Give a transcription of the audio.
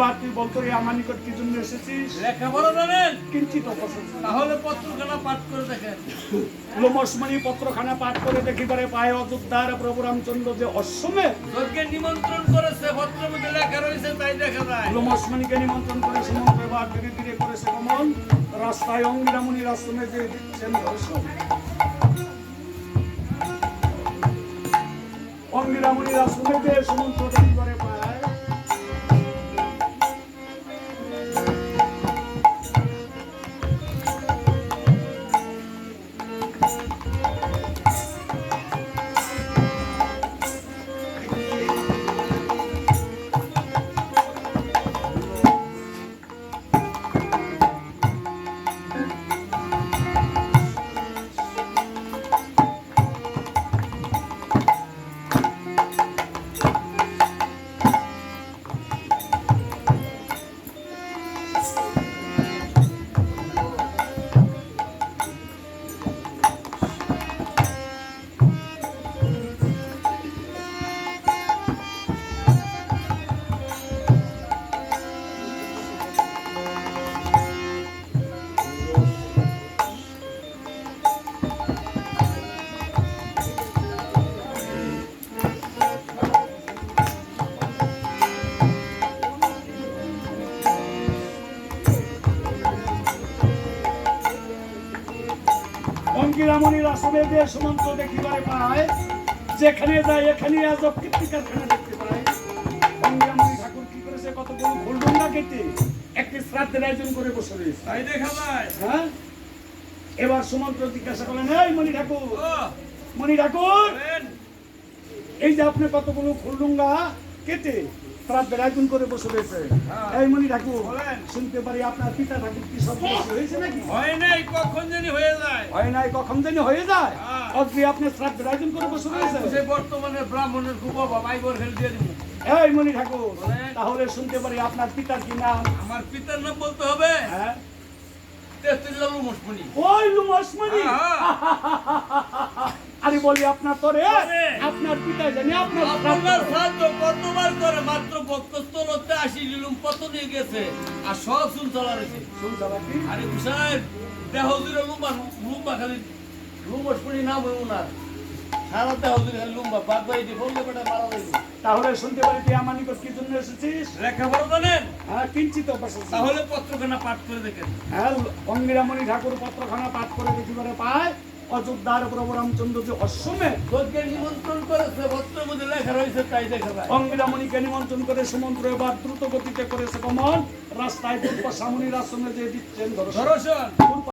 এবার তুই বলতো আমার নিকট কি জন্য এসেছিস? লেখাপড়া জানেন। কিঞ্চিত অপসর তাহলে পত্রখানা পাঠ করে দেখেন। লোমসমণি পত্রখানা পাঠ করে দেখিবারে পায় অযোধ্যার প্রভু রামচন্দ্র যে অশ্বমে যজ্ঞে নিমন্ত্রণ করেছে পত্রের লেখা রয়েছে তাই দেখা যায়। লোমসমণিকে নিমন্ত্রণ করে সমন্ত এবার ধীরে ধীরে করেছে গমন রাস্তায় অঙ্গিরামণির আশ্রমে যে দিচ্ছেন দর্শন অঙ্গিরামণির আশ্রমে যে দেখিবারে পায়। অঙ্কিরামণির আশ্রমে যে সমন্ত দেখিবারে পায় যেখানে যায় এখানে আজব কীর্তিকারখানা দেখতে পায়। অঙ্কিরামণি ঠাকুর কি করেছে কতগুলো ফুলডুঙ্গা কেটে একটি শ্রাদ্ধের আয়োজন করে বসে রয়েছে? তাই দেখা যায়। হ্যাঁ? এবার সুমন্ত্র জিজ্ঞাসা করলেন এই মণি ঠাকুর মণি ঠাকুর এই যে আপনি কতগুলো ফুলডুঙ্গা কেটে শ্রাদ্ধের আয়োজন করে বসে রয়েছে। হ্যাঁ। এই মণি ঠাকুর শুনতে পারি আপনার পিতা ঠাকুর কি সব হয়েছে নাকি? হয় নাই কখন জানি হয়ে যায়। হয় নাই কখন জানি হয়ে যায়। হ্যাঁ। অগ্নি আপনি শ্রাদ্ধের আয়োজন করে বসে রয়েছে সে বর্তমানে ব্রাহ্মণের খুব অভাব আইবর খেল দিয়ে দিব। এই মণি ঠাকুর তাহলে শুনতে পারি আপনার পিতার কি নাম? আমার পিতার নাম বলতে হবে? হ্যাঁ। তেতুল্লাহ মুসমনি ওই লুমসমণি আরে বলি আপনার তরে তরে। আপনার পিতা জানি আপনার আপনার সাহায্য কতবার করে মাত্র বক্তস্থল হতে আসি লিলুম পত নিয়ে গেছে। আর সব শুন চলা রয়েছে। শুন চালাকি। আরে সাহেব দেহ জুড়ে লুম্বা লুম্বা খালি লুম্বা শুনি নাম হইব না। সারা দেহ জুড়ে লুম্বা বাদ বাই দিয়ে বললে বেটা মারা যাইব। তাহলে শুনতে পারি তুই আমার নিকট কি জন্য এসেছিস? লেখাপড়া জানেন? হ্যাঁ কিঞ্চিত তাহলে পত্রখানা পাঠ করে দেখেন। হ্যাঁ অঙ্গিরামণি ঠাকুর পত্রখানা পাঠ করে দেখিবারে পায়। অযোধ্যার যে অশ্বমে নিমন্ত্রণ করেছে পত্রের মধ্যে লেখা রয়েছে তাই দেখা যায়। অঙ্গিরামণিকে নিমন্ত্রণ করে সমুদ্র এবার দ্রুত গতিতে করেছে গমন রাস্তায় সামনের সামনির আশ্রমে যে দিচ্ছেন পূর্ব